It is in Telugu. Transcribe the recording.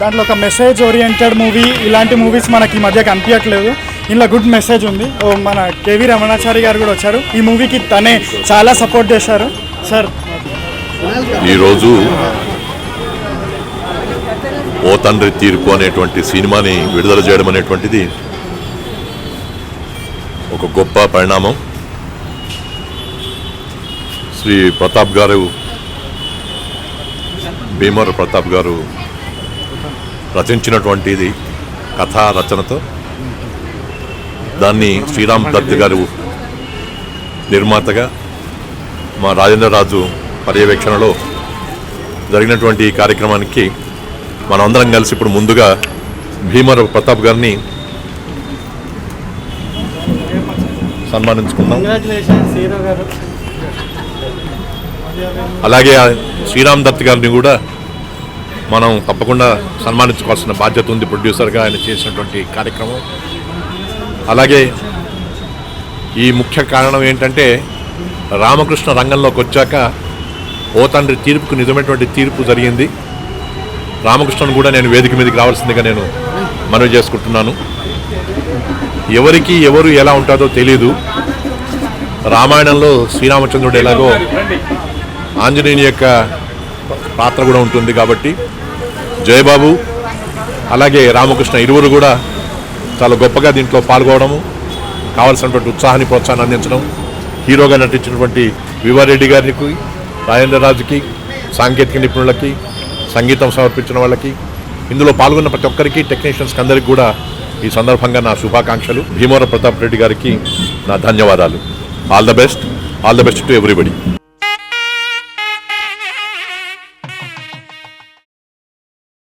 దాంట్లో ఒక మెసేజ్ ఓరియంటెడ్ మూవీ ఇలాంటి మూవీస్ మనకి ఈ మధ్య కనిపించట్లేదు ఇందులో గుడ్ మెసేజ్ ఉంది. ఓ మన కేవి రమణాచారి గారు కూడా వచ్చారు. ఈ మూవీకి తనే చాలా సపోర్ట్ చేశారు. సార్ ఈరోజు ఓ తండ్రి తీర్పు అనేటువంటి సినిమాని విడుదల చేయడం అనేటువంటిది ఒక గొప్ప పరిణామం. శ్రీ ప్రతాప్ గారు భీమర ప్రతాప్ గారు రచించినటువంటిది కథా రచనతో దాన్ని శ్రీరామ్ దత్ గారు నిర్మాతగా మా రాజేంద్ర రాజు పర్యవేక్షణలో జరిగినటువంటి ఈ కార్యక్రమానికి మనమందరం కలిసి ఇప్పుడు ముందుగా భీమర ప్రతాప్ గారిని సన్మానించుకున్నాం అలాగే శ్రీరామ్ దత్ గారిని కూడా మనం తప్పకుండా సన్మానించుకోవాల్సిన బాధ్యత ఉంది ప్రొడ్యూసర్గా ఆయన చేసినటువంటి కార్యక్రమం. అలాగే ఈ ముఖ్య కారణం ఏంటంటే రామకృష్ణ రంగంలోకి వచ్చాక ఓ తండ్రి తీర్పుకు నిజమైనటువంటి తీర్పు జరిగింది. రామకృష్ణను కూడా నేను వేదిక మీదకి రావాల్సిందిగా నేను మనవి చేసుకుంటున్నాను. ఎవరికి ఎవరు ఎలా ఉంటుందో తెలియదు రామాయణంలో శ్రీరామచంద్రుడు ఎలాగో ఆంజనేయుని యొక్క పాత్ర కూడా ఉంటుంది కాబట్టి. జయబాబు అలాగే రామకృష్ణ ఇరువురు కూడా చాలా గొప్పగా దీంట్లో పాల్గొనడము కావాల్సినటువంటి ఉత్సాహాన్ని ప్రోత్సాహాన్ని అందించడం హీరోగా నటించినటువంటి వివారెడ్డి గారికి రాజేంద్రరాజుకి సాంకేతిక నిపుణులకి సంగీతం సమర్పించిన వాళ్ళకి ఇందులో పాల్గొన్న ప్రతి ఒక్కరికి టెక్నీషియన్స్కి అందరికి కూడా ఈ సందర్భంగా నా శుభాకాంక్షలు. భీమవరం ప్రతాప్ రెడ్డి గారికి నా ధన్యవాదాలు. All the best all the best to everybody